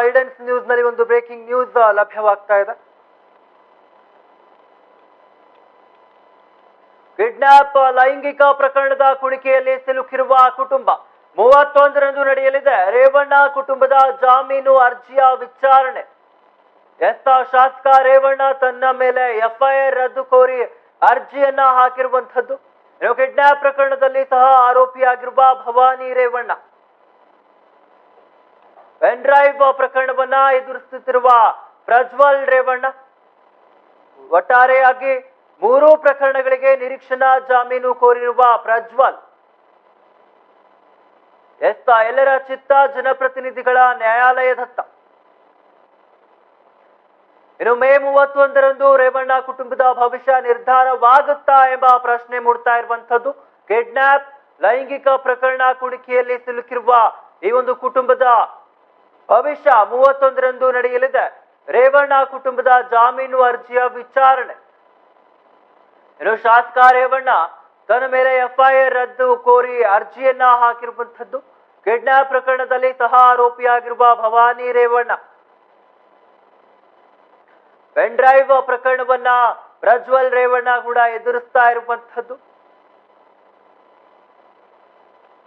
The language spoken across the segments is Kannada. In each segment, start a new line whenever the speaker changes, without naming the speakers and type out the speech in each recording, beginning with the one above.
ಐಡೆನ್ಸ್ ನ್ಯೂಸ್ನಲ್ಲಿ ಒಂದು ಬ್ರೇಕಿಂಗ್ ನ್ಯೂಸ್ ಲಭ್ಯವಾಗ್ತಾ ಇದೆ. ಕಿಡ್ನಾಪ್ ಲೈಂಗಿಕ ಪ್ರಕರಣದ ಕುಣಿಕೆಯಲ್ಲಿ ಸಿಲುಕಿರುವ ಕುಟುಂಬ. ಮೂವತ್ತೊಂದರಂದು ನಡೆಯಲಿದೆ. ರೇವಣ್ಣ ಕುಟುಂಬದ ಜಾಮೀನು ಅರ್ಜಿಯ ವಿಚಾರಣೆ. ಎಸ್ ಶಾಸಕ ರೇವಣ್ಣ ತನ್ನ ಮೇಲೆ ಎಫ್ಐಆರ್ ರದ್ದು ಕೋರಿ ಅರ್ಜಿಯನ್ನ ಹಾಕಿರುವಂತದ್ದು ಕಿಡ್ನಾಪ್ ಪ್ರಕರಣದಲ್ಲಿ ಸಹ ಆರೋಪಿಯಾಗಿರುವ ಭವಾನಿ ರೇವಣ್ಣ. ಪೆನ್ ಡ್ರೈವ್ ಪ್ರಕರಣವನ್ನ ಎದುರಿಸುತ್ತಿರುವ ಪ್ರಜ್ವಲ್ ರೇವಣ್ಣ. ಒಟ್ಟಾರೆಯಾಗಿ ಮೂರು ಪ್ರಕರಣಗಳಿಗೆ ನಿರೀಕ್ಷಣಾ ಜಾಮೀನು ಕೋರಿರುವ ಪ್ರಜ್ವಲ್. ಎತ್ತ ಎಲ್ಲರ ಚಿತ್ತ ಜನಪ್ರತಿನಿಧಿಗಳ ನ್ಯಾಯಾಲಯದತ್ತ. ಇನ್ನು ಮೇ ಮೂವತ್ತೊಂದರಂದು ರೇವಣ್ಣ ಕುಟುಂಬದ ಭವಿಷ್ಯ ನಿರ್ಧಾರವಾಗುತ್ತಾ ಎಂಬ ಪ್ರಶ್ನೆ ಮೂಡ್ತಾ ಇರುವಂತದ್ದು ಕಿಡ್ನಾಪ್, ಲೈಂಗಿಕ ಪ್ರಕರಣ ಕುಣಿಕೆಯಲ್ಲಿ ಸಿಲುಕಿರುವ ಈ ಒಂದು ಕುಟುಂಬದ ಭವಿಷ್ಯ ಮೂವತ್ತೊಂದರಂದು ನಡೆಯಲಿದೆ. ರೇವಣ್ಣ ಕುಟುಂಬದ ಜಾಮೀನು ಅರ್ಜಿಯ ವಿಚಾರಣೆ. ಇನ್ನು ಶಾಸಕ ರೇವಣ್ಣ ತನ್ನ ಮೇಲೆ ಎಫ್ಐಆರ್ ರದ್ದು ಕೋರಿ ಅರ್ಜಿಯನ್ನ ಹಾಕಿರುವಂತದ್ದು ಕಿಡ್ನಾಪ್ ಪ್ರಕರಣದಲ್ಲಿ ಸಹ ಆರೋಪಿಯಾಗಿರುವ ಭವಾನಿ ರೇವಣ್ಣ. ಪೆನ್ ಡ್ರೈವ್ ಪ್ರಕರಣವನ್ನ ಪ್ರಜ್ವಲ್ ರೇವಣ್ಣ ಕೂಡ ಎದುರಿಸ್ತಾ ಇರುವಂತದ್ದು.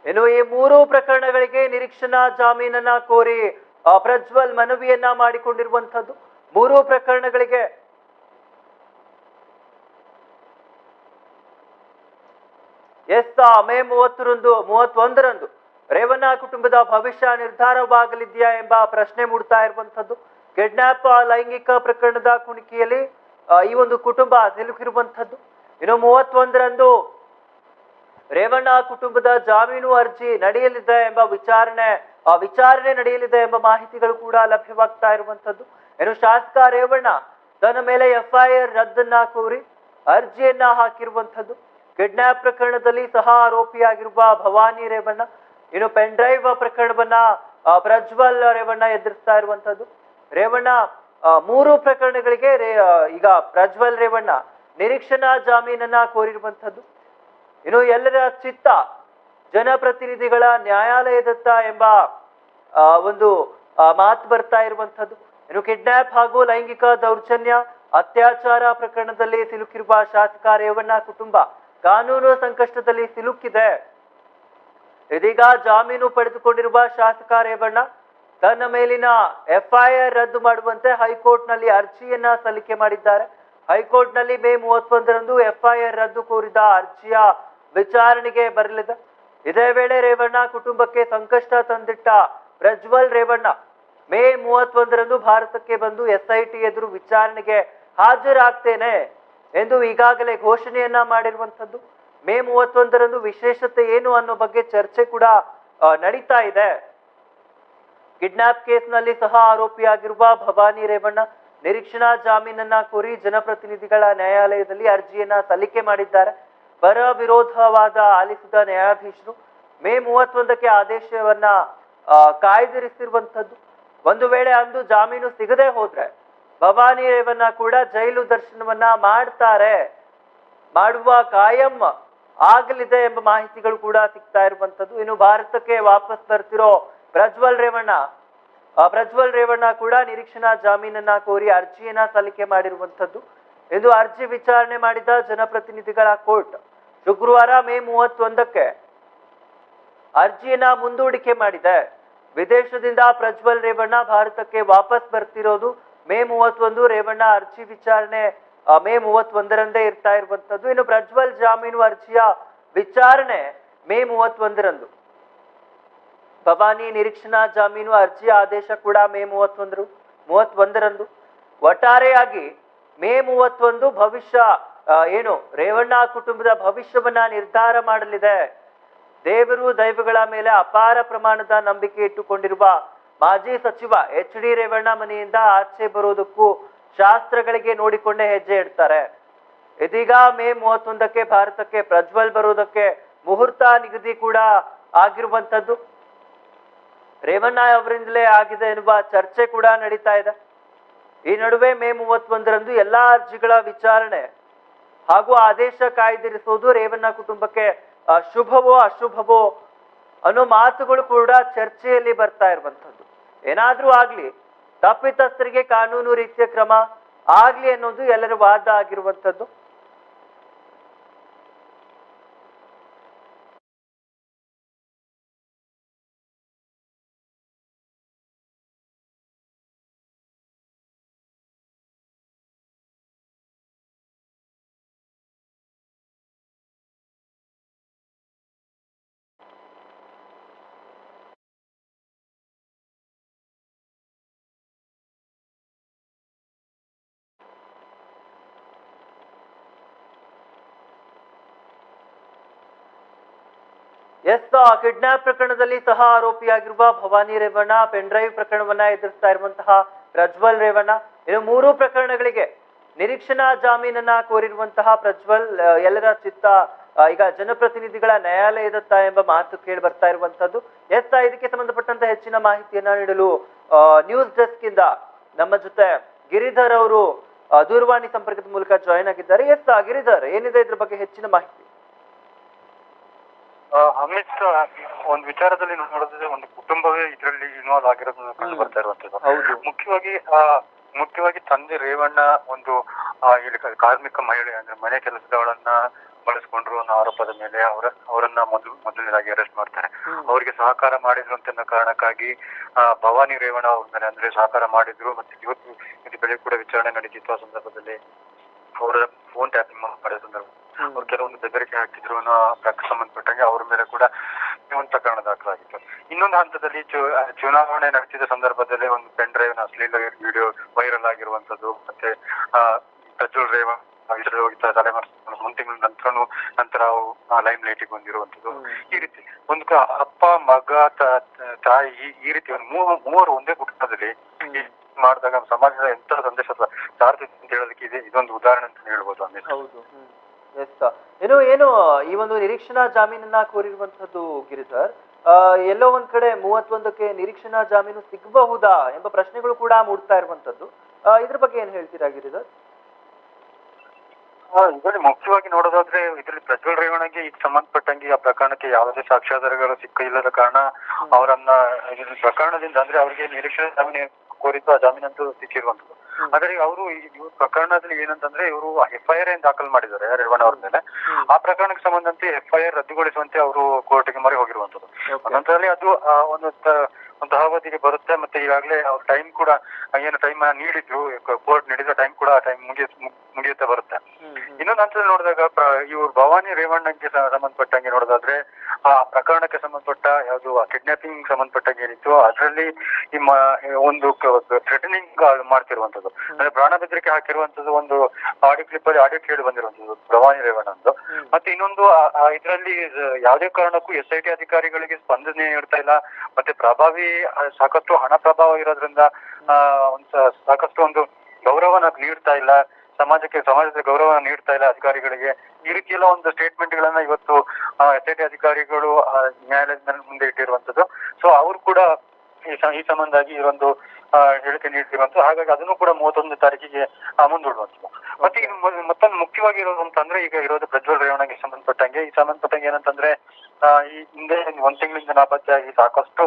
ಇನ್ನು ಈ ಮೂರು ಪ್ರಕರಣಗಳಿಗೆ ನಿರೀಕ್ಷಣಾ ಜಾಮೀನನ್ನ ಕೋರಿ ಪ್ರಜ್ವಲ್ ಮನವಿಯನ್ನ ಮಾಡಿಕೊಂಡಿರುವಂಥದ್ದು. ಮೂರು ಪ್ರಕರಣಗಳಿಗೆ ಎಸ್ ಮೇ ಮೂವತ್ತರಂದು, ಮೂವತ್ತೊಂದರಂದು ರೇವಣ್ಣ ಕುಟುಂಬದ ಭವಿಷ್ಯ ನಿರ್ಧಾರವಾಗಲಿದೆಯಾ ಎಂಬ ಪ್ರಶ್ನೆ ಮೂಡ್ತಾ ಇರುವಂಥದ್ದು. ಕಿಡ್ನಾಪ್ ಲೈಂಗಿಕ ಪ್ರಕರಣದ ಕುಣಿಕೆಯಲ್ಲಿ ಈ ಒಂದು ಕುಟುಂಬ ಸಿಲುಕಿರುವಂತದ್ದು ಇನ್ನು ಮೂವತ್ತೊಂದರಂದು ರೇವಣ್ಣ ಕುಟುಂಬದ ಜಾಮೀನು ಅರ್ಜಿ ನಡೆಯಲಿದೆ ಎಂಬ ವಿಚಾರಣೆ ವಿಚಾರಣೆ ನಡೆಯಲಿದೆ ಎಂಬ ಮಾಹಿತಿಗಳು ಕೂಡ ಲಭ್ಯವಾಗ್ತಾ ಇರುವಂತದ್ದು ಏನು, ಶಾಸಕ ರೇವಣ್ಣ ತನ್ನ ಮೇಲೆ ಎಫ್ಐಆರ್ ರದ್ದನ್ನ ಕೋರಿ ಅರ್ಜಿಯನ್ನ ಹಾಕಿರುವಂತದ್ದು ಕಿಡ್ನಾಪ್ ಪ್ರಕರಣದಲ್ಲಿ ಸಹ ಆರೋಪಿಯಾಗಿರುವ ಭವಾನಿ ರೇವಣ್ಣ, ಇನ್ನು ಪೆನ್ ಡ್ರೈವ್ ಪ್ರಕರಣವನ್ನ ಪ್ರಜ್ವಲ್ ರೇವಣ್ಣ ಎದುರಿಸ್ತಾ ಇರುವಂತದ್ದು ರೇವಣ್ಣ ಮೂರು ಪ್ರಕರಣಗಳಿಗೆ ಈಗ ಪ್ರಜ್ವಲ್ ರೇವಣ್ಣ ನಿರೀಕ್ಷಣಾ ಜಾಮೀನನ್ನ ಕೋರಿರುವಂತದ್ದು ಇನ್ನು ಎಲ್ಲರ ಚಿತ್ತ ಜನಪ್ರತಿನಿಧಿಗಳ ನ್ಯಾಯಾಲಯದತ್ತ ಎಂಬ ಒಂದು ಮಾತು ಬರ್ತಾ ಇರುವಂತದ್ದು ಇನ್ನು ಕಿಡ್ನಾಪ್ ಹಾಗೂ ಲೈಂಗಿಕ ದೌರ್ಜನ್ಯ, ಅತ್ಯಾಚಾರ ಪ್ರಕರಣದಲ್ಲಿ ಸಿಲುಕಿರುವ ಶಾಸಕ ರೇವಣ್ಣ ಕುಟುಂಬ ಕಾನೂನು ಸಂಕಷ್ಟದಲ್ಲಿ ಸಿಲುಕಿದೆ. ಇದೀಗ ಜಾಮೀನು ಪಡೆದುಕೊಂಡಿರುವ ಶಾಸಕ ರೇವಣ್ಣ ತನ್ನ ಮೇಲಿನ ಎಫ್ಐಆರ್ ರದ್ದು ಮಾಡುವಂತೆ ಹೈಕೋರ್ಟ್ನಲ್ಲಿ ಅರ್ಜಿಯನ್ನ ಸಲ್ಲಿಕೆ ಮಾಡಿದ್ದಾರೆ. ಹೈಕೋರ್ಟ್ನಲ್ಲಿ ಮೇ ಮೂವತ್ತೊಂದರಂದು ಎಫ್ಐಆರ್ ರದ್ದು ಕೋರಿದ ಅರ್ಜಿಯ ವಿಚಾರಣೆಗೆ ಬರಲಿದೆ. ಇದೇ ವೇಳೆ ರೇವಣ್ಣ ಕುಟುಂಬಕ್ಕೆ ಸಂಕಷ್ಟ ತಂದಿಟ್ಟ ಪ್ರಜ್ವಲ್ ರೇವಣ್ಣ, ಮೇ ಮೂವತ್ತೊಂದರಂದು ಭಾರತಕ್ಕೆ ಬಂದು ಎಸ್ಐಟಿ ಎದುರು ವಿಚಾರಣೆಗೆ ಹಾಜರಾಗ್ತೇನೆ ಎಂದು ಈಗಾಗಲೇ ಘೋಷಣೆಯನ್ನ ಮಾಡಿರುವಂಥದ್ದು. ಮೇ ಮೂವತ್ತೊಂದರಂದು ವಿಶೇಷತೆ ಏನು ಅನ್ನೋ ಬಗ್ಗೆ ಚರ್ಚೆ ಕೂಡ ನಡೀತಾ ಇದೆ. ಕಿಡ್ನಾಪ್ ಕೇಸ್ನಲ್ಲಿ ಸಹ ಆರೋಪಿಯಾಗಿರುವ ಭವಾನಿ ರೇವಣ್ಣ ನಿರೀಕ್ಷಣಾ ಜಾಮೀನನ್ನ ಕೋರಿ ಜನಪ್ರತಿನಿಧಿಗಳ ನ್ಯಾಯಾಲಯದಲ್ಲಿ ಅರ್ಜಿಯನ್ನ ಸಲ್ಲಿಕೆ ಮಾಡಿದ್ದಾರೆ. ಪರ ವಿರೋಧವಾದ ಆಲಿಸಿದ ನ್ಯಾಯಾಧೀಶರು ಮೇ ಮೂವತ್ತೊಂದಕ್ಕೆ ಆದೇಶವನ್ನ ಕಾಯ್ದಿರಿಸಿರುವಂತದ್ದು ಒಂದು ವೇಳೆ ಅಂದು ಜಾಮೀನು ಸಿಗದೆ ಹೋದ್ರೆ ಭವಾನಿ ರೇವಣ್ಣ ಕೂಡ ಜೈಲು ದರ್ಶನವನ್ನ ಮಾಡ್ತಾರೆ. ಮಾಡುವ ಕಾಯಂ ಆಗಲಿದೆ ಎಂಬ ಮಾಹಿತಿಗಳು ಕೂಡ ಸಿಗ್ತಾ ಇರುವಂತದ್ದು ಇನ್ನು ಭಾರತಕ್ಕೆ ವಾಪಸ್ ಬರ್ತಿರೋ ಪ್ರಜ್ವಲ್ ರೇವಣ್ಣ ಪ್ರಜ್ವಲ್ ರೇವಣ್ಣ ಕೂಡ ನಿರೀಕ್ಷಣಾ ಜಾಮೀನನ್ನ ಕೋರಿ ಅರ್ಜಿಯನ್ನ ಸಲ್ಲಿಕೆ ಮಾಡಿರುವಂತದ್ದು ಎಂದು ಅರ್ಜಿ ವಿಚಾರಣೆ ಮಾಡಿದ ಜನಪ್ರತಿನಿಧಿಗಳ ಕೋರ್ಟ್ ಶುಕ್ರವಾರ ಮೇ ಮೂವತ್ತೊಂದಕ್ಕೆ ಅರ್ಜಿಯನ್ನ ಮುಂದೂಡಿಕೆ ಮಾಡಿದೆ. ವಿದೇಶದಿಂದ ಪ್ರಜ್ವಲ್ ರೇವಣ್ಣ ಭಾರತಕ್ಕೆ ವಾಪಸ್ ಬರ್ತಿರೋದು ಮೇ ಮೂವತ್ತೊಂದು. ರೇವಣ್ಣ ಅರ್ಜಿ ವಿಚಾರಣೆ ಮೇ ಮೂವತ್ತೊಂದರಂದೇ ಇರ್ತಾ ಇರುವಂತದ್ದು ಇನ್ನು ಪ್ರಜ್ವಲ್ ಜಾಮೀನು ಅರ್ಜಿಯ ವಿಚಾರಣೆ ಮೇ ಮೂವತ್ತೊಂದರಂದು. ಭವಾನಿ ನಿರೀಕ್ಷಣಾ ಜಾಮೀನು ಅರ್ಜಿ ಆದೇಶ ಕೂಡ ಮೇ ಮೂವತ್ತೊಂದರು, ಮೂವತ್ತೊಂದರಂದು. ಒಟ್ಟಾರೆಯಾಗಿ ಮೇ ಮೂವತ್ತೊಂದು ಭವಿಷ್ಯ ಏನು, ರೇವಣ್ಣ ಕುಟುಂಬದ ಭವಿಷ್ಯವನ್ನ ನಿರ್ಧಾರ ಮಾಡಲಿದೆ. ದೇವರು ದೈವಗಳ ಮೇಲೆ ಅಪಾರ ಪ್ರಮಾಣದ ನಂಬಿಕೆ ಇಟ್ಟುಕೊಂಡಿರುವ ಮಾಜಿ ಸಚಿವ ಎಚ್ ಡಿ ರೇವಣ್ಣ ಮನೆಯಿಂದ ಆಚೆ ಬರೋದಕ್ಕೂ ಶಾಸ್ತ್ರಗಳಿಗೆ ನೋಡಿಕೊಂಡೇ ಹೆಜ್ಜೆ ಇಡ್ತಾರೆ. ಇದೀಗ ಮೇ ಮೂವತ್ತೊಂದಕ್ಕೆ ಭಾರತಕ್ಕೆ ಪ್ರಜ್ವಲ್ ಬರುವುದಕ್ಕೆ ಮುಹೂರ್ತ ನಿಗದಿ ಕೂಡ ಆಗಿರುವಂತದ್ದು ರೇವಣ್ಣ ಅವರಿಂದಲೇ ಆಗಿದೆ ಎನ್ನುವ ಚರ್ಚೆ ಕೂಡ ನಡೀತಾ ಇದೆ. ಈ ನಡುವೆ ಮೇ ಮೂವತ್ತೊಂದರಂದು ಎಲ್ಲಾ ಅರ್ಜಿಗಳ ವಿಚಾರಣೆ ಹಾಗೂ ಆದೇಶ ಕಾಯ್ದಿರಿಸುವುದು ರೇವಣ್ಣ ಕುಟುಂಬಕ್ಕೆ ಶುಭವೋ ಅಶುಭವೋ ಅನ್ನೋ ಮಾತುಗಳು ಕೂಡ ಚರ್ಚೆಯಲ್ಲಿ ಬರ್ತಾ ಇರುವಂಥದ್ದು. ಏನಾದ್ರೂ ಆಗ್ಲಿ, ತಪ್ಪಿತಸ್ಥರಿಗೆ ಕಾನೂನು ರೀತಿಯ ಕ್ರಮ ಆಗ್ಲಿ ಅನ್ನೋದು ಎಲ್ಲರ ವಾದ ಆಗಿರುವಂತದ್ದು ಎಸ್ ಕಿಡ್ನಾಪ್ ಪ್ರಕರಣದಲ್ಲಿ ಸಹ ಆರೋಪಿಯಾಗಿರುವ ಭವಾನಿ ರೇವಣ್ಣ, ಪೆನ್ಡ್ರೈವ್ ಪ್ರಕರಣವನ್ನ ಎದುರಿಸ್ತಾ ಇರುವಂತಹ ಪ್ರಜ್ವಲ್ ರೇವಣ್ಣ. ಇನ್ನು ಮೂರು ಪ್ರಕರಣಗಳಿಗೆ ನಿರೀಕ್ಷಣಾ ಜಾಮೀನನ್ನ ಕೋರಿರುವಂತಹ ಪ್ರಜ್ವಲ್ ಎಲ್ಲರ ಚಿತ್ತ ಈಗ ಜನಪ್ರತಿನಿಧಿಗಳ ನ್ಯಾಯಾಲಯದತ್ತ ಎಂಬ ಮಾತು ಕೇಳಿ ಬರ್ತಾ ಇರುವಂತದ್ದು. ಎಸ್ ಇದಕ್ಕೆ ಸಂಬಂಧಪಟ್ಟಂತ ಹೆಚ್ಚಿನ ಮಾಹಿತಿಯನ್ನ ನೀಡಲು ನ್ಯೂಸ್ ಡೆಸ್ಕ್ ಇಂದ ನಮ್ಮ ಜೊತೆ ಗಿರಿಧರ್ ಅವರು ದೂರವಾಣಿ ಸಂಪರ್ಕದ ಮೂಲಕ ಜಾಯಿನ್ ಆಗಿದ್ದಾರೆ. ಎಸ್ ಗಿರಿಧರ್, ಏನಿದೆ ಇದ್ರ ಬಗ್ಗೆ ಹೆಚ್ಚಿನ ಮಾಹಿತಿ?
ಅಮಿತ್ ಒಂದು ವಿಚಾರದಲ್ಲಿ ನೋಡಿದ್ರೆ ಒಂದು ಕುಟುಂಬವೇ ಇದರಲ್ಲಿ ಇನ್ವಾಲ್ವ್ ಆಗಿರೋದನ್ನ ಕಂಡು ಬರ್ತಾ ಇರುವಂತದ್ದು ಮುಖ್ಯವಾಗಿ ಆ, ಮುಖ್ಯವಾಗಿ ತಂದೆ ರೇವಣ್ಣ ಒಂದು ಇಲ್ಲಿ ಕಾರ್ಮಿಕ ಮಹಿಳೆ ಅಂದ್ರೆ ಮನೆ ಕೆಲಸದವಳನ್ನ ಬಳಸ್ಕೊಂಡ್ರು ಅನ್ನೋ ಆರೋಪದ ಮೇಲೆ ಅವರ ಅವರನ್ನ ಮೊದಲು ಮೊದಲನೇದಾಗಿ ಅರೆಸ್ಟ್ ಮಾಡ್ತಾರೆ. ಅವರಿಗೆ ಸಹಕಾರ ಮಾಡಿದ್ರು ಅಂತ ಕಾರಣಕ್ಕಾಗಿ ಆ, ಭವಾನಿ ರೇವಣ್ಣ ಅವ್ರ ಮೇಲೆ ಅಂದ್ರೆ ಸಹಕಾರ ಮಾಡಿದ್ರು. ಮತ್ತೆ ಇವತ್ತು ಇದು ಬೆಳೆ ಕೂಡ ವಿಚಾರಣೆ ನಡೀತಿತ್ತು ಆ ಸಂದರ್ಭದಲ್ಲಿ. ಅವರ ಫೋನ್ ಟ್ಯಾಪಿಂಗ್ ಮಾಡೋ ಸಂದರ್ಭ ಅವ್ರು ಕೆಲವೊಂದು ಬೆದರಿಕೆ ಹಾಕಿದ್ರು ಅನ್ನೋ ಸಂಬಂಧಪಟ್ಟಂಗೆ ಅವ್ರ ಮೇಲೆ ಕೂಡ ಒಂದು ಪ್ರಕರಣ ದಾಖಲಾಗಿತ್ತು. ಇನ್ನೊಂದು ಹಂತದಲ್ಲಿ ಚುನಾವಣೆ ನಡೆಸಿದ ಸಂದರ್ಭದಲ್ಲಿ ಒಂದು ಪೆನ್ ಡ್ರೈವ್ನ ಅಶ್ಲೀಲ ವಿಡಿಯೋ ವೈರಲ್ ಆಗಿರುವಂತದ್ದು ಮತ್ತೆ ಪ್ರಜ್ವಲ್ ರೇವ ಇದರಲ್ಲಿ ಹೋಗಿದ್ದ ತಲೆಮಾರು ಒಂದು ತಿಂಗಳ ನಂತರ ನಂತರ ಲೈಮ್ ಲೈಟಿಗೆ ಬಂದಿರುವಂತದ್ದು ಈ ರೀತಿ ಒಂದು ಅಪ್ಪ ಮಗ ತಾಯಿ ಈ- ರೀತಿ ಒಂದು ಮೂವ- ಮೂವರು ಒಂದೇ ಕುಟುಂಬದಲ್ಲಿ ಮಾಡಿದಾಗ ಸಮಾಜದ ಎಂತ ಸಂದೇಶ ಸಾರ್ತಿದೆ ಅಂತ ಹೇಳೋದಕ್ಕೆ ಇದೆ. ಇದೊಂದು ಉದಾಹರಣೆ ಅಂತ ಹೇಳ್ಬೋದು ಅಮಿತ್
ಹೌದು. ಏನು ಏನು ಈ ಒಂದು ನಿರೀಕ್ಷಣಾ ಜಾಮೀನನ್ನ ಕೋರಿರುವಂತದ್ದು ಗಿರಿಧರ್ ಎಲ್ಲೋ ಒಂದ್ ಕಡೆ ಮೂವತ್ತೊಂದಕ್ಕೆ ನಿರೀಕ್ಷಣಾ ಜಾಮೀನು ಸಿಗಬಹುದಾ ಎಂಬ ಪ್ರಶ್ನೆಗಳು ಕೂಡ ಮೂಡ್ತಾ ಇರುವಂತದ್ದು ಇದ್ರ ಬಗ್ಗೆ ಏನ್ ಹೇಳ್ತೀರಾ ಗಿರಿಧರ್?
ಹಾ, ಇದರಲ್ಲಿ ಮುಖ್ಯವಾಗಿ ನೋಡೋದಾದ್ರೆ ಇದರಲ್ಲಿ ಪ್ರಜ್ವಲ್ ರೇವಣಗೆ ಈಗ ಸಂಬಂಧಪಟ್ಟಂಗೆ ಆ ಪ್ರಕರಣಕ್ಕೆ ಯಾವುದೇ ಸಾಕ್ಷ್ಯಾಧಾರಗಳು ಸಿಕ್ಕ ಇಲ್ಲದ ಕಾರಣ ಅವರನ್ನ ಪ್ರಕರಣದಿಂದ ಅಂದ್ರೆ ಅವರಿಗೆ ನಿರೀಕ್ಷಣಾ ಜಾಮೀನು ಕೋರಿದ್ದು ಆ ಜಾಮೀನಂತೂ ಸಿಕ್ಕಿರುವಂತದ್ದು. ಆದ್ರೆ ಅವರು ಈ ಇವ್ರ ಪ್ರಕರಣದಲ್ಲಿ ಏನಂತಂದ್ರೆ ಇವರು ಎಫ್ ಐ ಆರ್ ಏನ್ ದಾಖಲು ಮಾಡಿದ್ದಾರೆ ರೇವಣ್ಣ ಅವ್ರ ಮೇಲೆ. ಆ ಪ್ರಕರಣಕ್ಕೆ ಸಂಬಂಧಂತೆ ಎಫ್ ಐ ಆರ್ ರದ್ದುಗೊಳಿಸುವಂತೆ ಅವರು ಕೋರ್ಟ್ಗೆ ಮೊರೆ ಹೋಗಿರುವಂತದ್ದು. ನಂತರದಲ್ಲಿ ಅದು ಆ, ಒಂದು ಒಂದು ಅವಧಿಗೆ ಬರುತ್ತೆ ಮತ್ತೆ ಈಗಾಗಲೇ ಅವ್ರ ಟೈಮ್ ಕೂಡ ಏನು ಟೈಮ್ ನೀಡಿದ್ರು ಕೋರ್ಟ್ ನೀಡಿದ ಟೈಮ್ ಕೂಡ ಟೈಮ್ ಮುಗಿಯ ಮುಗಿಯುತ್ತಾ ಬರುತ್ತೆ. ಇನ್ನೊಂದು ಹಂತದಲ್ಲಿ ನೋಡಿದಾಗ ಇವರು ಭವಾನಿ ರೇವಣ್ಣಗೆ ಸಂಬಂಧಪಟ್ಟಂಗೆ ನೋಡೋದಾದ್ರೆ ಆ ಪ್ರಕರಣಕ್ಕೆ ಸಂಬಂಧಪಟ್ಟ ಯಾವುದು ಕಿಡ್ನಾಪಿಂಗ್ ಸಂಬಂಧಪಟ್ಟಂಗೆ ಏನಿತ್ತು ಅದರಲ್ಲಿ ಒಂದು ಥ್ರೆಟನಿಂಗ್ ಮಾಡ್ತಿರುವಂತದ್ದು ಅಂದ್ರೆ ಪ್ರಾಣ ಬೆದರಿಕೆ ಹಾಕಿರುವಂತದ್ದು ಒಂದು ಆಡಿಯೋ ಕ್ಲಿಪ್ ಅಲ್ಲಿ ಆಡಿಯೋ ಕೇಳಿ ಬಂದಿರುವಂತದ್ದು ಭವಾನಿ ರೇವಣ್ಣಂದು.
ಹ್ಮ್.
ಮತ್ತೆ ಇನ್ನೊಂದು ಇದರಲ್ಲಿ ಯಾವುದೇ ಕಾರಣಕ್ಕೂ ಎಸ್ ಐ ಟಿ ಅಧಿಕಾರಿಗಳಿಗೆ ಸ್ಪಂದನೆ ನೀಡ್ತಾ ಇಲ್ಲ. ಮತ್ತೆ ಪ್ರಭಾವಿ ಸಾಕಷ್ಟು ಹಣ ಪ್ರಭಾವ ಇರೋದ್ರಿಂದ ಆ, ಸಾಕಷ್ಟು ಒಂದು ಗೌರವನ ನೀಡ್ತಾ ಇಲ್ಲ. ಸಮಾಜಕ್ಕೆ ಸಮಾಜದ ಗೌರವ ನೀಡ್ತಾ ಇಲ್ಲ ಅಧಿಕಾರಿಗಳಿಗೆ. ಈ ರೀತಿ ಎಲ್ಲ ಒಂದು ಸ್ಟೇಟ್ಮೆಂಟ್ ಗಳನ್ನ ಇವತ್ತು ಎಸ್ ಐ ಟಿ ಅಧಿಕಾರಿಗಳು ನ್ಯಾಯಾಲಯದ ಮುಂದೆ ಇಟ್ಟಿರುವಂತದ್ದು ಸೊ ಅವ್ರು ಕೂಡ ಈ ಸಂಬಂಧಾಗಿ ಈ ಒಂದು ಹೇಳಿಕೆ ನೀಡಿರುವಂತದ್ದು ಹಾಗಾಗಿ ಅದನ್ನು ಕೂಡ ಮೂವತ್ತೊಂದು ತಾರೀಕಿಗೆ ಆ, ಮುಂದೂಡುವಂತದ್ದು ಮತ್ತೆ ಮತ್ತೊಂದು ಮುಖ್ಯವಾಗಿ ಇರೋದು ಅಂತಂದ್ರೆ ಈಗ ಇರೋದು ಪ್ರಜ್ವಲ್ ರೇವಣಿಗೆ ಸಂಬಂಧಪಟ್ಟಂಗೆ. ಈ ಸಂಬಂಧಪಟ್ಟಂಗೆ ಏನಂತಂದ್ರೆ ಈ ಹಿಂದೆ ಒಂದ್ ತಿಂಗಳಿಂದ ನಾಪತ್ತೆಯಾಗಿ ಸಾಕಷ್ಟು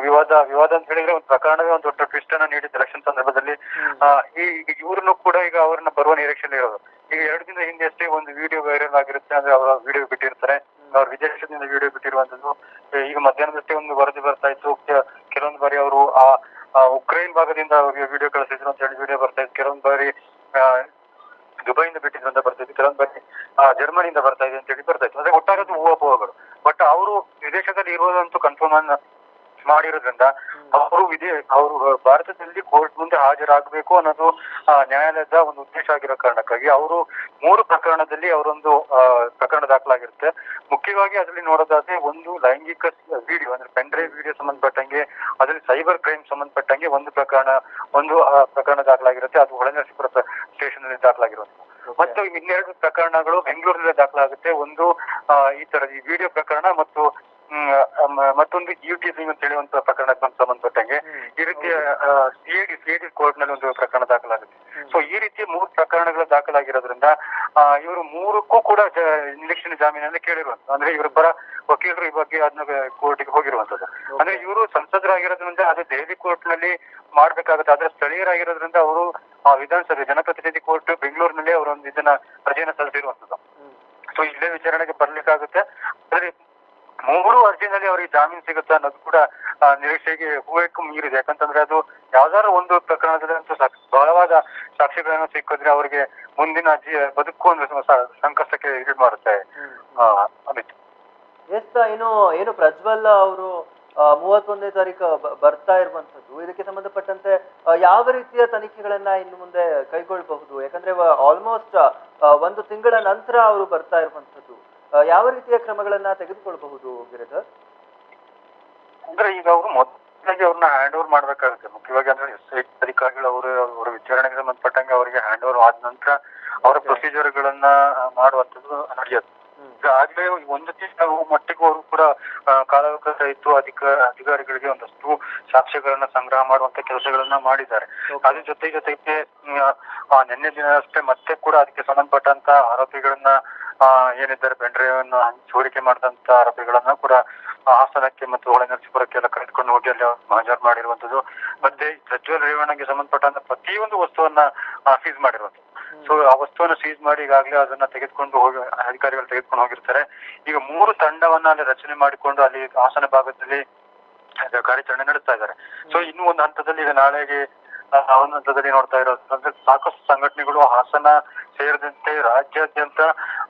ವಿವಾದ ವಿವಾದ ಅಂತ ಹೇಳಿದ್ರೆ ಒಂದು ಪ್ರಕರಣವೇ ಒಂದು ದೊಡ್ಡ ಟ್ವಿಸ್ಟ್ ಅನ್ನ ನೀಡಿದ ಎಲೆಕ್ಷನ್ ಸಂದರ್ಭದಲ್ಲಿ. ಈ ಇವ್ರನ್ನು ಕೂಡ ಈಗ ಅವ್ರನ್ನ ಬರುವ ನಿರೀಕ್ಷೆ ಇರೋದು. ಈಗ ಎರಡು ದಿನ ಹಿಂದೆ ಅಷ್ಟೇ ಒಂದು ವಿಡಿಯೋ ವೈರಲ್ ಆಗಿರುತ್ತೆ ಅಂದ್ರೆ ಅವರ ವಿಡಿಯೋ ಬಿಟ್ಟಿರ್ತಾರೆ. ಅವ್ರ ವಿದೇಶದಿಂದ ವಿಡಿಯೋ ಬಿಟ್ಟಿರುವಂತದ್ದು ಈಗ ಮಧ್ಯಾಹ್ನದಷ್ಟೇ ಒಂದು ವರದಿ ಬರ್ತಾ ಇತ್ತು. ಕೆಲವೊಂದು ಬಾರಿ ಅವರು ಆ ಉಕ್ರೇನ್ ಭಾಗದಿಂದ ಅವ್ರಿಗೆ ವಿಡಿಯೋ ಕಳಿಸಿದ್ರು ಅಂತ ಹೇಳಿ ವಿಡಿಯೋ ಬರ್ತಾ ಇತ್ತು. ಕೆಲವೊಂದು ಬಾರಿ ಆ, ದುಬೈಯಿಂದ ಬಿಟ್ಟಿದ್ರು ಅಂತ ಬರ್ತಾ ಇತ್ತು. ಕೆಲವೊಂದು ಬಾರಿ ಆ, ಜರ್ಮನಿಯಿಂದ ಬರ್ತಾ ಇದೆ ಅಂತ ಹೇಳಿ ಬರ್ತಾ ಇತ್ತು. ಅಂದ್ರೆ ಒಟ್ಟಾರದ್ದು ಊಹಾಪೋಹಗಳು. ಬಟ್ ಅವರು ವಿದೇಶದಲ್ಲಿ ಇರೋದಂತೂ ಕನ್ಫರ್ಮ್ ಅನ್ನ ಮಾಡಿರೋದ್ರಿಂದ ಅವರು ವಿದೇ ಅವರು ಭಾರತದಲ್ಲಿ ಕೋರ್ಟ್ ಮುಂದೆ ಹಾಜರಾಗಬೇಕು ಅನ್ನೋದು ನ್ಯಾಯಾಲಯದ ಒಂದು ಉದ್ದೇಶ ಆಗಿರೋ ಕಾರಣಕ್ಕಾಗಿ ಅವರು ಮೂರು ಪ್ರಕರಣದಲ್ಲಿ ಅವರೊಂದು ಪ್ರಕರಣ ದಾಖಲಾಗಿರುತ್ತೆ. ಮುಖ್ಯವಾಗಿ ಅದರಲ್ಲಿ ನೋಡೋದಾದ್ರೆ ಒಂದು ಲೈಂಗಿಕ ವಿಡಿಯೋ ಅಂದ್ರೆ ಪೆನ್ ಡ್ರೈವ್ ವಿಡಿಯೋ ಸಂಬಂಧಪಟ್ಟಂಗೆ ಅದರಲ್ಲಿ ಸೈಬರ್ ಕ್ರೈಮ್ ಸಂಬಂಧಪಟ್ಟಂಗೆ ಒಂದು ಪ್ರಕರಣ ಒಂದು ಪ್ರಕರಣ ದಾಖಲಾಗಿರುತ್ತೆ. ಅದು ಹೊಳೆನರಸೀಪುರ ಸ್ಟೇಷನ್ ಅಲ್ಲಿ ದಾಖಲಾಗಿರುತ್ತೆ ಮತ್ತು ಇನ್ನೆರಡು ಪ್ರಕರಣಗಳು ಬೆಂಗಳೂರಿನಲ್ಲಿ ದಾಖಲಾಗುತ್ತೆ. ಒಂದು ಈ ತರ ವಿಡಿಯೋ ಪ್ರಕರಣ ಮತ್ತು ಮತ್ತೊಂದು ಯು ಅಂತ ಹೇಳುವಂತ ಪ್ರಕರಣಕ್ಕೆ ಸಂಬಂಧಪಟ್ಟಂಗೆ. ಈ ರೀತಿ ಸಿಐಡಿ ಸಿಐಡಿ ಕೋರ್ಟ್ನಲ್ಲಿ ಒಂದು ಪ್ರಕರಣ ದಾಖಲಾಗುತ್ತೆ. ಸೊ ಈ ರೀತಿ ಮೂರು ಪ್ರಕರಣಗಳು ದಾಖಲಾಗಿರೋದ್ರಿಂದ ಇವರು ಮೂರಕ್ಕೂ ಕೂಡ ಇಂಜೆಕ್ಷನ್ ನಿರೀಕ್ಷಣೆ ಜಾಮೀನನ್ನು ಕೇಳಿರುವಂತ ಅಂದ್ರೆ ಬರ ವಕೀಲರು ಈ ಬಗ್ಗೆ ಅದನ್ನ ಕೋರ್ಟಿಗೆ ಹೋಗಿರುವಂತದ್ದು ಅಂದ್ರೆ ಇವರು ಸಂಸದರಾಗಿರೋದ್ರಿಂದ ಅದು ದೆಹಲಿ ಕೋರ್ಟ್ನಲ್ಲಿ ಮಾಡ್ಬೇಕಾಗುತ್ತೆ. ಆದ್ರೆ ಸ್ಥಳೀಯರಾಗಿರೋದ್ರಿಂದ ಅವರು ವಿಧಾನಸಭೆ ಜನಪ್ರತಿನಿಧಿ ಕೋರ್ಟ್ ಬೆಂಗಳೂರಿನಲ್ಲಿ ಅವರೊಂದು ಇದನ್ನ ಪ್ರಜೆಯನ್ನು ಸಲ್ಲಿಸಿರುವಂತದ್ದು. ಸೊ ಇಲ್ಲೇ ವಿಚಾರಣೆಗೆ ಬರ್ಲಿಕ್ಕಾಗುತ್ತೆ. ಆದ್ರೆ ಮೂರು ಅರ್ಜಿನಲ್ಲಿ ಅವರಿಗೆ ಜಾಮೀನು ಸಿಗುತ್ತಾ ಅನ್ನೋದು ಕೂಡ ನಿರೀಕ್ಷೆಗೆ ಹೂವಕ್ಕೂ ಮೀರಿದೆ. ಯಾಕಂತಂದ್ರೆ ಅದು ಯಾವ್ದಾದ್ರು ಒಂದು ಪ್ರಕರಣದಲ್ಲಿ ಅಂತೂ ಸಾಕ್- ಬಲವಾದ ಸಾಕ್ಷಿಗಳನ್ನು ಸಿಕ್ಕಿದ್ರೆ ಅವರಿಗೆ ಮುಂದಿನ ಜೀ ಬದುಕು ಅಂದ್ರೆ ಸಂಕಷ್ಟಕ್ಕೆ ಇದು ಮಾಡುತ್ತೆ. ಅಮಿತ್.
ಎಸ್ ಇನ್ನು ಏನು ಪ್ರಜ್ವಲ್ ಅವರು ಮೂವತ್ತೊಂದನೇ ತಾರೀಕು ಬರ್ತಾ ಇರುವಂತದ್ದು ಇದಕ್ಕೆ ಸಂಬಂಧಪಟ್ಟಂತೆ ಯಾವ ರೀತಿಯ ತನಿಖೆಗಳನ್ನ ಇನ್ನು ಮುಂದೆ ಕೈಗೊಳ್ಳಬಹುದು? ಯಾಕಂದ್ರೆ ಆಲ್ಮೋಸ್ಟ್ ಒಂದು ತಿಂಗಳ ನಂತರ ಅವರು ಬರ್ತಾ ಇರುವಂತದ್ದು ಯಾವ ರೀತಿಯ ಕ್ರಮಗಳನ್ನ ತೆಗೆದುಕೊಳ್ಬಹುದು ಗಿರಿಧರ್
ಅಂದ್ರೆ ಈಗ ಅವರು ಮೊದಲಾಗಿ ಅವ್ರನ್ನ ಹ್ಯಾಂಡ್ ಓವರ್ ಮಾಡ್ಬೇಕಾಗುತ್ತೆ. ಮುಖ್ಯವಾಗಿ ಅಂದ್ರೆ ಎಸ್ ಐ ಅಧಿಕಾರಿಗಳು ಅವರು ಅವರ ವಿಚಾರಣೆಗೆ ಸಂಬಂಧಪಟ್ಟಂಗೆ ಅವರಿಗೆ ಹ್ಯಾಂಡ್ ಓವರ್ ಆದ ನಂತರ ಅವರ. ಪ್ರೊಸೀಜರ್ ಗಳನ್ನ ಮಾಡುವಂತದ್ದು ನಡೆಯುತ್ತೆ. ಆಗ್ಲೇ ಒಂದು ತಿಂಗಳ ಮಟ್ಟಿಗೂ ಅವರು ಕೂಡ ಕಾಲಾವಕಾಶ ಇತ್ತು ಅಧಿಕ ಅಧಿಕಾರಿಗಳಿಗೆ ಒಂದಷ್ಟು ಸಾಕ್ಷ್ಯಗಳನ್ನ ಸಂಗ್ರಹ ಮಾಡುವಂತ ಕೆಲಸಗಳನ್ನ ಮಾಡಿದ್ದಾರೆ. ಅದ್ರ ಜೊತೆ ಜೊತೆಗೆ ನಿನ್ನೆ ದಿನ ಅಷ್ಟೇ ಮತ್ತೆ ಕೂಡ ಅದಕ್ಕೆ ಸಂಬಂಧಪಟ್ಟಂತ ಆರೋಪಿಗಳನ್ನ ಆ, ಏನಿದ್ದಾರೆ ಬೆಂಡ್ರೆಯನ್ನು ಸೋರಿಕೆ ಮಾಡಿದಂತ ಆರೋಪಿಗಳನ್ನ ಕೂಡ ಹಾಸನಕ್ಕೆ ಮತ್ತು ಹೊಳೆನರಸೀಪುರಕ್ಕೆ ಎಲ್ಲ ಕರೆದುಕೊಂಡು ಹೋಗಿ ಅಲ್ಲಿ ಹಾಜರು ಮಾಡಿರುವಂತದ್ದು. ಮತ್ತೆ ಪ್ರಜ್ವಲ್ ರೇವಣ್ಣಗೆ ಸಂಬಂಧಪಟ್ಟಂತ ಪ್ರತಿಯೊಂದು ವಸ್ತುವನ್ನ ಸೀಸ್ ಮಾಡಿರುವಂತದ್ದು. ಸೊ ಆ ವಸ್ತುವನ್ನು ಸೀಸ್ ಮಾಡಿ ಈಗಾಗಲೇ ಅದನ್ನ ತೆಗೆದುಕೊಂಡು ಹೋಗಿ ಅಧಿಕಾರಿಗಳು ತೆಗೆದುಕೊಂಡು ಹೋಗಿರ್ತಾರೆ. ಈಗ ಮೂರು ತಂಡವನ್ನ ಅಲ್ಲಿ ರಚನೆ ಮಾಡಿಕೊಂಡು ಅಲ್ಲಿ ಹಾಸನ ಭಾಗದಲ್ಲಿ ಕಾರ್ಯಾಚರಣೆ ನಡೆಸ್ತಾ ಇದ್ದಾರೆ. ಸೊ ಇನ್ನು ಒಂದು ಹಂತದಲ್ಲಿ ಈಗ ನಾಳೆಗೆ ಒಂದು ಹಂತದಲ್ಲಿ ನೋಡ್ತಾ ಇರೋದು. ಅಂದ್ರೆ ಸಾಕಷ್ಟು ಸಂಘಟನೆಗಳು ಹಾಸನ ಸೇರಿದಂತೆ ರಾಜ್ಯಾದ್ಯಂತ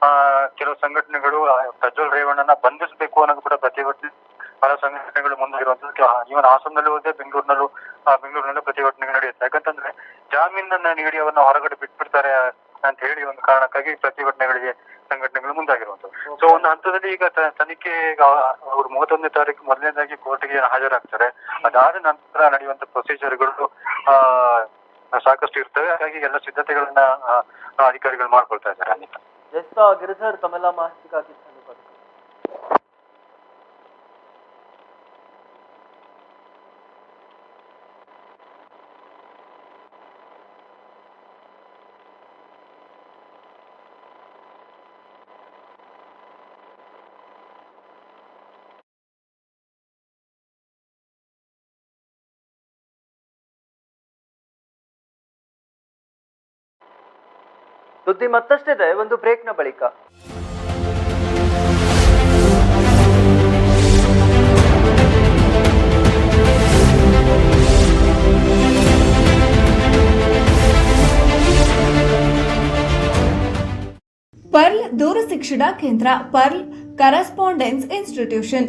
ಆ, ಕೆಲವು ಸಂಘಟನೆಗಳು ಪ್ರಜ್ವಲ್ ರೇವಣ್ಣನ ಬಂಧಿಸಬೇಕು ಅನ್ನೋದು ಕೂಡ ಪ್ರತಿಭಟನೆ ಹಲವು ಸಂಘಟನೆಗಳು ಮುಂದಿರುವಂತದ್ದು ಈವನ್ ಹಾಸನದಲ್ಲೂ ಹೋದ್ರೆ ಬೆಂಗಳೂರಿನಲ್ಲೂ ಬೆಂಗಳೂರಿನಲ್ಲೂ ಪ್ರತಿಭಟನೆಗಳು ನಡೆಯುತ್ತೆ. ಯಾಕಂತಂದ್ರೆ ಜಾಮೀನನ್ನ ನೀಡಿ ಅವನ್ನ ಹೊರಗಡೆ ಬಿಟ್ಬಿಡ್ತಾರೆ ಅಂತ ಹೇಳಿ ಒಂದು ಕಾರಣಕ್ಕಾಗಿ ಪ್ರತಿಭಟನೆಗಳಿಗೆ ಸಂಘಟನೆಗಳು ಮುಂದಾಗಿರುವಂತದ್ದು ಸೊ ಒಂದು ಹಂತದಲ್ಲಿ ಈಗ ತನಿಖೆ ಅವ್ರು ಮೂವತ್ತೊಂದನೇ ತಾರೀಕು ಮೊದಲನೇದಾಗಿ ಕೋರ್ಟ್ಗೆ ಹಾಜರಾಗ್ತಾರೆ. ಅದಾದ ನಂತರ ನಡೆಯುವಂತ ಪ್ರೊಸೀಜರ್ಗಳು, ಆ, ಸಾಕಷ್ಟು ಇರ್ತವೆ. ಹಾಗಾಗಿ ಎಲ್ಲ ಸಿದ್ಧತೆಗಳನ್ನ ಅಧಿಕಾರಿಗಳು ಮಾಡ್ಕೊಳ್ತಾ ಇದ್ದಾರೆ. ಅನಿತಾ
ಗಿರಿಧರ್, ತಮ್ಮೆಲ್ಲ ಮಾಹಿತಿಗಾಗಿ ಸುದ್ದಿ ಮತ್ತಷ್ಟಿದೆ ಒಂದು ಬ್ರೇಕ್ನ ಬಳಿಕ.
ಪರ್ಲ್ ದೂರ ಶಿಕ್ಷಣ ಕೇಂದ್ರ pearl correspondence institution.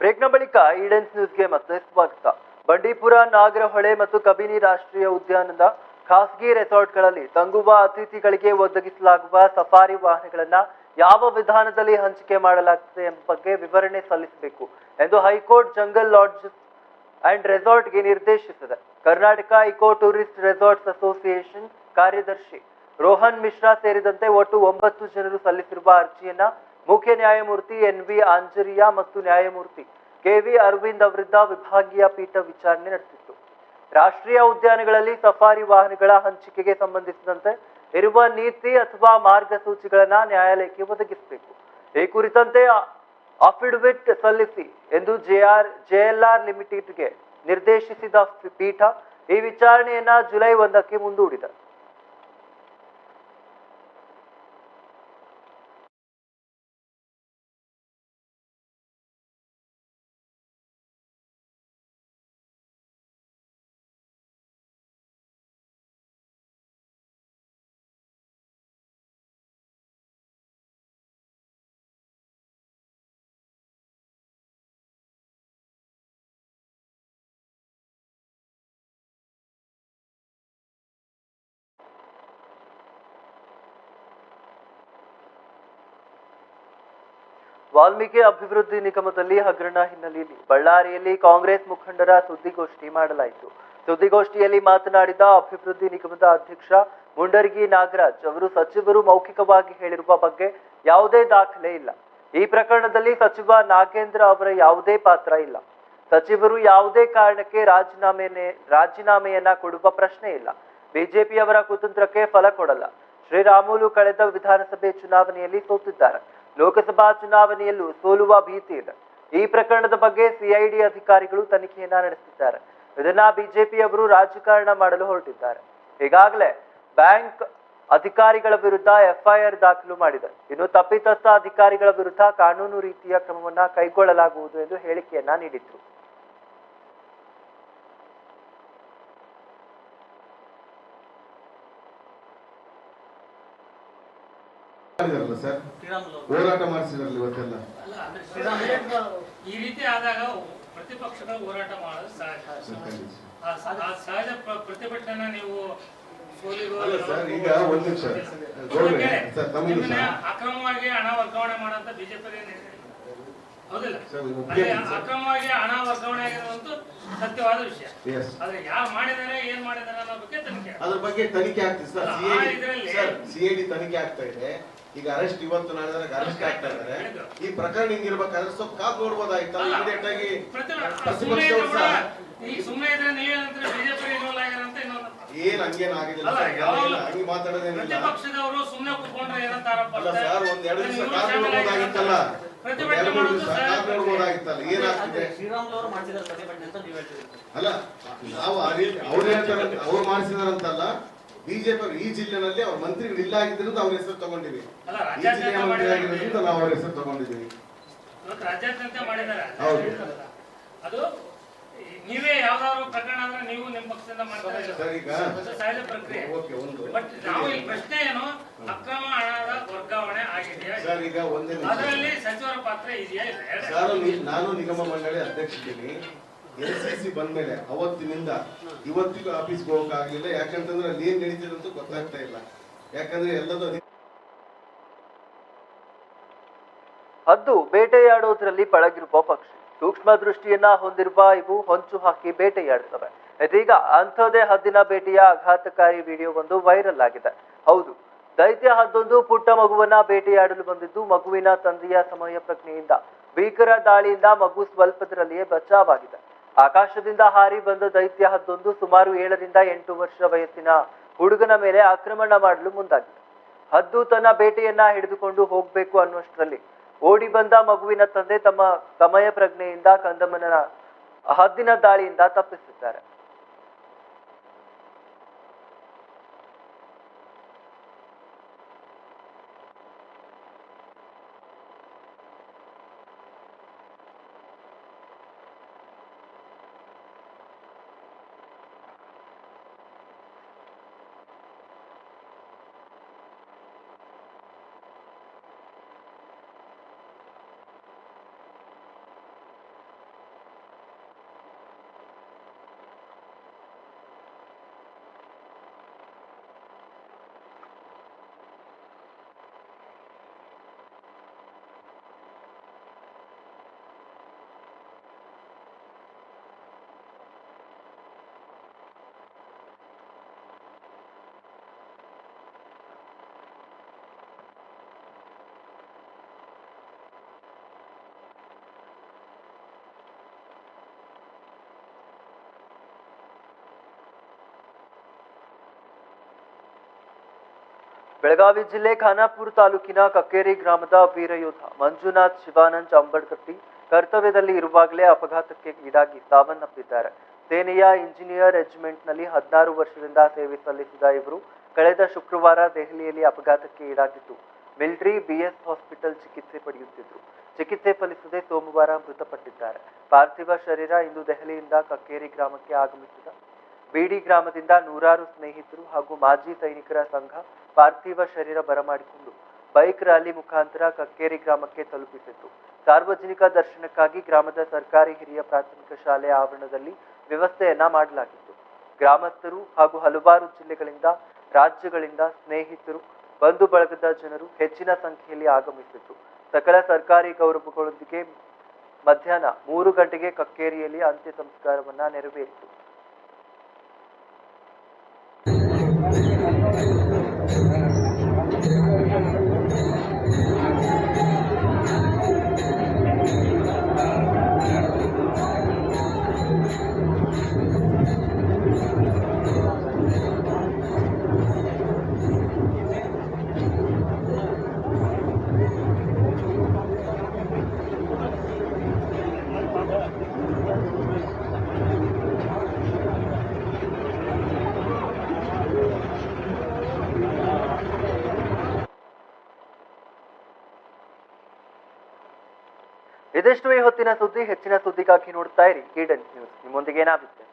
ಬ್ರೇಕ್ನ ಬಳಿಕ ಈಡೆನ್ಸ್ ನ್ಯೂಸ್ಗೆ ಮತ್ತೆ ಸ್ವಾಗತ. ಬಂಡೀಪುರ, ನಾಗರಹೊಳೆ ಮತ್ತು ಕಬಿನಿ ರಾಷ್ಟ್ರೀಯ ಉದ್ಯಾನದ ಖಾಸಗಿ ರೆಸಾರ್ಟ್ಗಳಲ್ಲಿ ತಂಗುವ ಅತಿಥಿಗಳಿಗೆ ಒದಗಿಸಲಾಗುವ ಸಫಾರಿ ವಾಹನಗಳನ್ನ ಯಾವ ವಿಧಾನದಲ್ಲಿ ಹಂಚಿಕೆ ಮಾಡಲಾಗುತ್ತದೆ ಎಂಬ ಬಗ್ಗೆ ವಿವರಣೆ ಸಲ್ಲಿಸಬೇಕು ಎಂದು ಹೈಕೋರ್ಟ್ ಜಂಗಲ್ ಲಾಡ್ಜ್ ಅಂಡ್ ರೆಸಾರ್ಟ್ಗೆ ನಿರ್ದೇಶಿಸಿದೆ. Karnataka eco tourist resorts association ಕಾರ್ಯದರ್ಶಿ ರೋಹನ್ ಮಿಶ್ರಾ ಸೇರಿದಂತೆ ಒಟ್ಟು ಒಂಬತ್ತು ಜನರು ಸಲ್ಲಿಸಿರುವ ಅರ್ಜಿಯನ್ನ ಮುಖ್ಯ ನ್ಯಾಯಮೂರ್ತಿ ಎನ್ ವಿ ಆಂಜರಿಯಾ ಮತ್ತು ನ್ಯಾಯಮೂರ್ತಿ ಕೆ ವಿ ಅರವಿಂದ್ ಅವರಿದ್ದ ವಿಭಾಗೀಯ ಪೀಠ ವಿಚಾರಣೆ ನಡೆಸಿತ್ತು. ರಾಷ್ಟ್ರೀಯ ಉದ್ಯಾನಗಳಲ್ಲಿ ಸಫಾರಿ ವಾಹನಗಳ ಹಂಚಿಕೆಗೆ ಸಂಬಂಧಿಸಿದಂತೆ ಇರುವ ನೀತಿ ಅಥವಾ ಮಾರ್ಗಸೂಚಿಗಳನ್ನ ನ್ಯಾಯಾಲಯಕ್ಕೆ ಒದಗಿಸಬೇಕು. ಈ ಕುರಿತಂತೆ ಅಫಿಡವಿಟ್ ಸಲ್ಲಿಸಿ ಎಂದು ಜೆಆರ್, ಜೆಎಲ್ಆರ್ ಲಿಮಿಟೆಡ್ಗೆ ನಿರ್ದೇಶಿಸಿದ ಪೀಠ ಈ ವಿಚಾರಣೆಯನ್ನ ಜುಲೈ ಒಂದಕ್ಕೆ ಮುಂದೂಡಿದೆ. ವಾಲ್ಮೀಕಿ ಅಭಿವೃದ್ಧಿ ನಿಗಮದಲ್ಲಿ ಹಗರಣ ಹಿನ್ನೆಲೆಯಲ್ಲಿ ಬಳ್ಳಾರಿಯಲ್ಲಿ ಕಾಂಗ್ರೆಸ್ ಮುಖಂಡರ ಸುದ್ದಿಗೋಷ್ಠಿ ಮಾಡಲಾಯಿತು. ಸುದ್ದಿಗೋಷ್ಠಿಯಲ್ಲಿ ಮಾತನಾಡಿದ ಅಭಿವೃದ್ಧಿ ನಿಗಮದ ಅಧ್ಯಕ್ಷ ಮುಂಡರ್ಗಿ ನಾಗರಾಜ್ ಅವರು, ಸಚಿವರು ಮೌಖಿಕವಾಗಿ ಹೇಳಿರುವ ಬಗ್ಗೆ ಯಾವುದೇ ದಾಖಲೆ ಇಲ್ಲ. ಈ ಪ್ರಕರಣದಲ್ಲಿ ಸಚಿವ ನಾಗೇಂದ್ರ ಅವರ ಯಾವುದೇ ಪಾತ್ರ ಇಲ್ಲ. ಸಚಿವರು ಯಾವುದೇ ಕಾರಣಕ್ಕೆ ರಾಜೀನಾಮೆನೆ, ರಾಜೀನಾಮೆಯನ್ನ ಕೊಡುವ ಪ್ರಶ್ನೆ ಇಲ್ಲ. ಬಿಜೆಪಿಯವರ ಕುತಂತ್ರಕ್ಕೆ ಫಲ ಕೊಡಲ್ಲ. ಶ್ರೀರಾಮುಲು ಕಳೆದ ವಿಧಾನಸಭೆ ಚುನಾವಣೆಯಲ್ಲಿ ಸೋತಿದ್ದಾರೆ. ಲೋಕಸಭಾ ಚುನಾವಣೆಯಲ್ಲೂ ಸೋಲುವ ಭೀತಿ ಇದೆ ಈ ಪ್ರಕರಣದ ಬಗ್ಗೆ ಸಿಐಡಿ ಅಧಿಕಾರಿಗಳು ತನಿಖೆಯನ್ನ ನಡೆಸಿದ್ದಾರೆ ಇದನ್ನ ಬಿಜೆಪಿಯವರು ರಾಜಕಾರಣ ಮಾಡಲು ಹೊರಟಿದ್ದಾರೆ. ಈಗಾಗಲೇ ಬ್ಯಾಂಕ್ ಅಧಿಕಾರಿಗಳ ವಿರುದ್ಧ ಎಫ್ಐಆರ್ ದಾಖಲು ಮಾಡಿದೆ. ಇನ್ನು ತಪ್ಪಿತಸ್ಥ ಅಧಿಕಾರಿಗಳ ವಿರುದ್ಧ ಕಾನೂನು ರೀತಿಯ ಕ್ರಮವನ್ನ ಕೈಗೊಳ್ಳಲಾಗುವುದು ಎಂದು ಹೇಳಿಕೆಯನ್ನ ನೀಡಿದ್ರು.
ಮಾಡಿದಾರಲ್ಲ ಸರ್? ಹೋರಾಟ ಮಾಡಿಸಿದಾರಲ್ಲ ಇವತ್ತೆಲ್ಲ.
ಈ ರೀತಿ ಆದಾಗ ಪ್ರತಿಪಕ್ಷಗಳು ಹೋರಾಟ ಮಾಡೋದು ಸಹಜ. ಸಹಜ ಪ್ರ- ನೀವು
ಈಗ ಒಂದ್ ನಿಮಿಷ.
ಅಕ್ರಮವಾಗಿ ಹಣ ವರ್ಗಾವಣೆ ಮಾಡಂತ ಬಿಜೆಪಿ ಹೌದಿಲ್ಲ. ಅಕ್ರಮವಾಗಿ ಹಣ ವರ್ಗಾವಣೆ ಆಗಿರುವಂತೂ ಸತ್ಯವಾದ ವಿಷಯ. ಆದ್ರೆ ಯಾರು ಮಾಡಿದಾರೆ ಏನ್ ಮಾಡಿದಾರೆ ಅನ್ನೋ ಬಗ್ಗೆ ತನಿಖೆ
ಅದ್ರ ಬಗ್ಗೆ ತನಿಖೆ ಆಗ್ತಿದೆ ಸಿಐಡಿ ತನಿಖೆ ಆಗ್ತಾ ಇದೆ. ಈಗ ಅರೆಸ್ಟ್ ಇವತ್ತು ನಾಳೆ ಅರೆಸ್ಟ್ ಆಗ್ತಾ ಇದ್ದಾರೆ. ಈ ಪ್ರಕರಣ ಹಿಂಗಿರ್ಬೇಕಾದ್ರೆ ಸ್ವಲ್ಪ ಕಾದ್ ನೋಡ್ಬೋದಾಯ್ತಲ್ಲ
ಅಲ್ಲ.
ಇಮಿಡಿಯೇಟ್ ಆಗಿ ಸಹ. ಏನ್ ಹಂಗೇನ್ ಆಗಿಲ್ಲ. ಹಂಗೆ ಮಾತಾಡೋದೇನಿಲ್ಲ. ಅಲ್ಲ ಸರ್ ಒಂದ್ ಎರಡು ದಿವಸ ಕಾದ್ ನೋಡ್ಬೋದಾಗಿತ್ತಲ್ಲ. ಎರಡು ಮೂರು ದಿವಸ ಕಾದ್ ಏನಾಗ್ತಿದೆ ಅಲ್ಲ ನಾವು ಹೇಳ್ತಾರೆ ಅವ್ರು ಮಾಡಿಸಿದಾರಂತಲ್ಲ. ಬಿಜೆಪಿ ಈ ಜಿಲ್ಲೆನಲ್ಲಿ ಅವ್ರ ಮಂತ್ರಿಗಳು ಇಲ್ಲ ಆಗಿದ್ದರಿಂದ ಅವ್ರ ಹೆಸರು ತಗೊಂಡಿವಿ
ಅಲ್ಲ,
ಈ ಜಿಲ್ಲೆಯ ಮಂತ್ರಿ. ಆಗಿರೋದ್ರಿಂದ ನಾವು ಅವ್ರ ಹೆಸರು ತಗೊಂಡಿದ್ದೀವಿ.
ರಾಜ್ಯಾದ್ಯಂತ ಮಾಡಿದ್ದಾರೆ
ಹೌದು.
ಅದು ನೀವೇ ಯಾವ್ದಾದ್ರು ಪ್ರಕರಣ ಅಂದ್ರೆ ನೀವು ನಿಮ್ಮ ಪಕ್ಷದಿಂದ ಮಾಡ್ತಾ ಇದ್ದೀರಿ. ಸಹಜ ಪ್ರಕ್ರಿಯೆ.
ಓಕೆ ಒಂದು.
ಬಟ್ ನಾವು ಈ ಪ್ರಶ್ನೆ ಏನು? ಅಕ್ರಮ ಹಣದ ವರ್ಗಾವಣೆ ಆಗಿದೆಯಾ
ಸರ್ ಈಗ ಒಂದೇ.
ಅದರಲ್ಲಿ ಸಚಿವರ ಪಾತ್ರ ಇದೆಯಾ
ನಾನು ನಿಗಮ ಮಂಡಳಿ ಅಧ್ಯಕ್ಷಿದ್ದೀನಿ ಎಲ್ ಸಿ ಸಿ ಅವತ್ತಿನಿಂದ ಇವತ್ತಿಗೂ ಆಫೀಸ್ ಹೋಗಕ್ಕಾಗಲಿಲ್ಲ ಯಾಕಂತಂದ್ರೆ ಅಲ್ಲಿ ಏನ್ ನಡೀತಿದೆ ಅಂತ ಗೊತ್ತಾಗ್ತಾ ಇಲ್ಲ. ಯಾಕಂದ್ರೆ ಎಲ್ಲದೂ
ಹದ್ದು ಬೇಟೆಯಾಡೋದ್ರಲ್ಲಿ ಪಳಗಿರುವ ಪಕ್ಷಿ. ಸೂಕ್ಷ್ಮ ದೃಷ್ಟಿಯನ್ನ ಹೊಂದಿರುವ ಇವು ಹೊಂಚು ಹಾಕಿ ಬೇಟೆಯಾಡ್ತವೆ ಇದೀಗ ಅಂಥದೇ ಹದ್ದಿನ ಬೇಟೆಯ ಆಘಾತಕಾರಿ ವಿಡಿಯೋ ಒಂದು ವೈರಲ್ ಆಗಿದೆ. ಹೌದು, ದೈತ್ಯ ಹದ್ದೊಂದು ಪುಟ್ಟ ಮಗುವನ್ನ ಬೇಟೆಯಾಡಲು ಬಂದಿದ್ದು ಮಗುವಿನ ತಂದೆಯ ಸಮಯ ಪ್ರಜ್ಞೆಯಿಂದ. ಭೀಕರ ದಾಳಿಯಿಂದ ಮಗು ಸ್ವಲ್ಪದರಲ್ಲಿಯೇ ಬಚಾವಾಗಿದೆ. ಆಕಾಶದಿಂದ ಹಾರಿ ಬಂದ ದೈತ್ಯ ಹದ್ದೊಂದು ಸುಮಾರು ಏಳರಿಂದ ಎಂಟು ವರ್ಷ ವಯಸ್ಸಿನ ಹುಡುಗನ ಮೇಲೆ ಆಕ್ರಮಣ ಮಾಡಲು ಮುಂದಾಗಿದೆ. ಹದ್ದು ತನ್ನ ಬೇಟೆಯನ್ನ ಹಿಡಿದುಕೊಂಡು ಹೋಗ್ಬೇಕು ಅನ್ನುವಷ್ಟರಲ್ಲಿ ಓಡಿ ಬಂದ ಮಗುವಿನ ತಂದೆ ತಮ್ಮ ಸಮಯ ಪ್ರಜ್ಞೆಯಿಂದ ಕಂದಮ್ಮನ ಹದ್ದಿನ ದಾಳಿಯಿಂದ ತಪ್ಪಿಸಿದ್ದಾರೆ. ಬೆಳಗಾವಿ ಜಿಲ್ಲೆ ಖಾನಾಪುರ ತಾಲೂಕಿನ ಕಕ್ಕೇರಿ ಗ್ರಾಮದ ವೀರಯೋಧ ಮಂಜುನಾಥ್ ಶಿವಾನಂದ್ ಅಂಬಡ್ಕಟ್ಟಿ ಕರ್ತವ್ಯದಲ್ಲಿ ಇರುವಾಗಲೇ ಅಪಘಾತಕ್ಕೆ ಈಡಾಗಿ ಸಾವನ್ನಪ್ಪಿದ್ದಾರೆ ಸೇನೆಯ ಇಂಜಿನಿಯರ್ ರೆಜಿಮೆಂಟ್ನಲ್ಲಿ ಹದಿನಾರು ವರ್ಷದಿಂದ ಸೇವೆ ಸಲ್ಲಿಸಿದ ಇವರು ಕಳೆದ ಶುಕ್ರವಾರ ದೆಹಲಿಯಲ್ಲಿ ಅಪಘಾತಕ್ಕೆ ಈಡಾಗಿದ್ದು, ಮಿಲಿಟರಿ ಬಿಎಸ್ ಹಾಸ್ಪಿಟಲ್ ಚಿಕಿತ್ಸೆ ಪಡೆಯುತ್ತಿದ್ದರು ಚಿಕಿತ್ಸೆ ಫಲಿಸದೆ ಸೋಮವಾರ ಮೃತಪಟ್ಟಿದ್ದಾರೆ. ಪಾರ್ಥಿವ ಶರೀರ ಇಂದು ದೆಹಲಿಯಿಂದ ಕಕ್ಕೇರಿ ಗ್ರಾಮಕ್ಕೆ ಆಗಮಿಸಿದ. ಬಿಡಿ ಗ್ರಾಮದಿಂದ ನೂರಾರು ಸ್ನೇಹಿತರು ಹಾಗೂ ಮಾಜಿ ಸೈನಿಕರ ಸಂಘ ಪಾರ್ಥಿವ ಶರೀರ ಬರಮಾಡಿಕೊಂಡು ಬೈಕ್ ರ್ಯಾಲಿ ಮುಖಾಂತರ ಕಕ್ಕೇರಿ ಗ್ರಾಮಕ್ಕೆ ತಲುಪಿಸಿತು. ಸಾರ್ವಜನಿಕ ದರ್ಶನಕ್ಕಾಗಿ ಗ್ರಾಮದ ಸರ್ಕಾರಿ ಹಿರಿಯ ಪ್ರಾಥಮಿಕ ಶಾಲೆಯ ಆವರಣದಲ್ಲಿ ವ್ಯವಸ್ಥೆಯನ್ನ ಮಾಡಲಾಗಿತ್ತು. ಗ್ರಾಮಸ್ಥರು ಹಾಗೂ ಹಲವಾರು ಜಿಲ್ಲೆಗಳಿಂದ, ರಾಜ್ಯಗಳಿಂದ ಸ್ನೇಹಿತರು ಬಂಧು ಬಳಗದ ಜನರು ಹೆಚ್ಚಿನ ಸಂಖ್ಯೆಯಲ್ಲಿ ಆಗಮಿಸಿತು ಸಕಲ ಸರ್ಕಾರಿ ಗೌರವಗಳೊಂದಿಗೆ ಮಧ್ಯಾಹ್ನ ಮೂರು ಗಂಟೆಗೆ ಕಕ್ಕೇರಿಯಲ್ಲಿ ಅಂತ್ಯ ಸಂಸ್ಕಾರವನ್ನ ನೆರವೇರಿತು. ಇದಿಷ್ಟು ಈ ಹೊತ್ತಿನ ಸುದ್ದಿ ಹೆಚ್ಚಿನ ಸುದ್ದಿಗಾಗಿ ನೋಡ್ತಾ ಇರಿ. ಈಡನ್ ನ್ಯೂಸ್ ನಿಮ್ಮೊಂದಿಗೆ ನಾವಿದ್ದೇವೆ.